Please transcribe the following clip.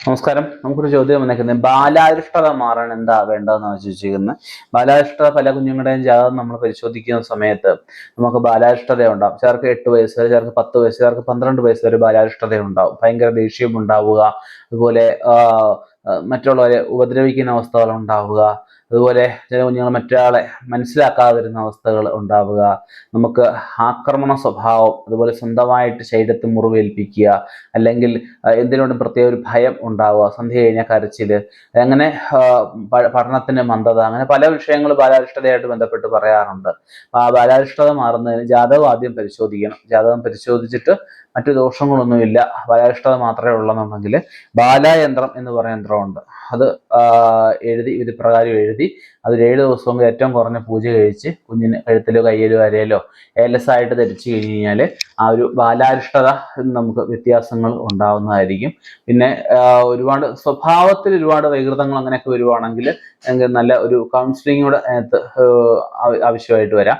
നമസ്കാരം. നമുക്കൊരു ചോദ്യം വന്നേക്കുന്നത്. ബാലാരിഷ്ടത മാറാൻ എന്താ വേണ്ടതെന്ന് ചോദിച്ചിരിക്കുന്നത് ബാലാരിഷ്ടത പല കുഞ്ഞുങ്ങളുടെയും ജാതകം നമ്മൾ പരിശോധിക്കുന്ന സമയത്ത് നമുക്ക് ബാലാരിഷ്ടത ഉണ്ടാവും ചിലർക്ക് എട്ട് വയസ്സ് വരെ ചിലർക്ക് പത്ത് വയസ്സ് ചിലർക്ക് പന്ത്രണ്ട് വയസ്സ് വരെ ബാലാരിഷ്ടത ഉണ്ടാവും ഭയങ്കര ദേഷ്യം ഉണ്ടാവുക അതുപോലെ മറ്റുള്ളവരെ ഉപദ്രവിക്കുന്ന അവസ്ഥകൾ ഉണ്ടാവുക. അതുപോലെ ചില കുഞ്ഞുങ്ങൾ മറ്റൊരാളെ മനസ്സിലാക്കാതെ വരുന്ന അവസ്ഥകൾ ഉണ്ടാവുക. നമുക്ക് ആക്രമണ സ്വഭാവം അതുപോലെ സ്വന്തമായിട്ട് ശരീരത്തിൽ മുറിവേൽപ്പിക്കുക അല്ലെങ്കിൽ എന്തിനോടും പ്രത്യേക ഒരു ഭയം ഉണ്ടാവുക സന്ധ്യ കഴിഞ്ഞാൽ കരച്ചിൽ അങ്ങനെ പഠനത്തിന്റെ മന്ദത അങ്ങനെ പല വിഷയങ്ങൾ ബാലാരിഷ്ടതയായിട്ട് ബന്ധപ്പെട്ട് പറയാറുണ്ട്. ആ ബാലാരിഷ്ടത മാറുന്നതിന് ജാതകം ആദ്യം പരിശോധിക്കണം. ജാതകം പരിശോധിച്ചിട്ട് മറ്റു ദോഷങ്ങളൊന്നുമില്ല. ബാലാരിഷ്ടത മാത്രമേ ഉള്ളെന്നുണ്ടെങ്കിൽ ബാലായന്ത്രം എന്ന് പറയുന്ന യന്ത്രമുണ്ട് അത് എഴുതി ഇത് പ്രകാരം എഴുതി അതിൽ ഏഴ് ദിവസം ഏറ്റവും കുറഞ്ഞ പൂജ കഴിച്ച് കുഞ്ഞിന് കഴുത്തിലോ കയ്യിലോ അരയിലോ ഏലസായിട്ട് ധരിച്ചു കഴിഞ്ഞ് കഴിഞ്ഞാൽ ആ ഒരു ബാലാരിഷ്ടത നമുക്ക് വ്യത്യാസങ്ങൾ ഉണ്ടാവുന്നതായിരിക്കും. പിന്നെ ഒരുപാട് സ്വഭാവത്തിൽ ഒരുപാട് വൈകൃതങ്ങൾ അങ്ങനെയൊക്കെ വരുവാണെങ്കിൽ നല്ല ഒരു കൗൺസിലിംഗ് കൂടെ അതിനകത്ത് ആവശ്യമായിട്ട് വരാം.